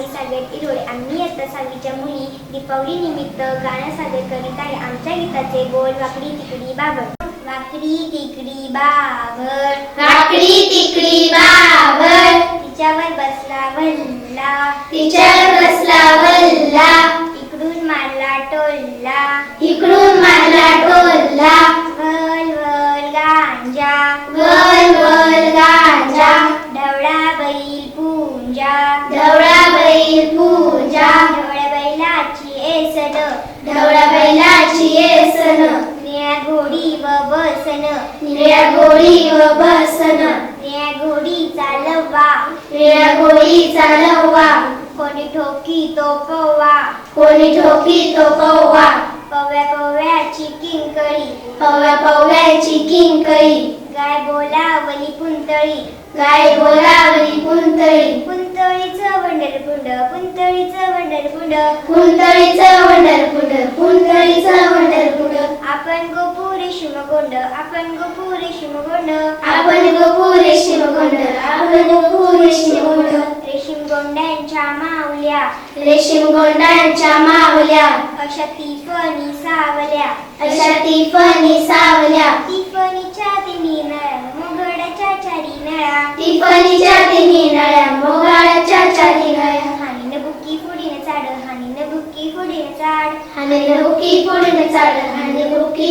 सहावी सागेत इरोळे आम्ही इयत्ता सहावीच्या मुली दीपावली निमित्त गाणं सादर करीत आहे. आमच्या गीताचे बोल वाकडी तिकडी बाबर वाकडी तिकडी बाबर वाकडी तिकडी बाबर तिच्यावर बसला भल्ला तिच्यावर बसला वल्ला. इकडून मारला टोलला. इकडून मारला टोलला. वल वल गांजा. वल वल गांजा. ढवळा बैल पूंजा ढवळा बैल पूजा ढवळ्या बैलाची एसड ढवळा बैलाची येसन. निळ्या घोडी व बसन. निळ्या गोळी व बसन. निळ्या घोडी चालवा. निळ्या गोळी चालवा. कोणी ठोकी तो पवा कोणी ठोकी तो कव्वा पव्या पव्याची किंकळी. पव्या पव्याची किंकळी. गाय बोलावली पुंतळी. गाय बोलावली कुंतळी कुंतळीचं कुंतळीचं आपण आपण आपण आपण रेशीम गोंड्यांच्या माऊल्या रेशीम गोंडांच्या मावल्या. अशा तिफणी सावल्या. अशा तिफणी सावल्या. तिफणीच्या तिन्ही नळ्या मोगड्याच्या चारी नळ्या. तिफणीच्या तिन्ही नळ्या chart and then the hooky pull in the chart and the hooky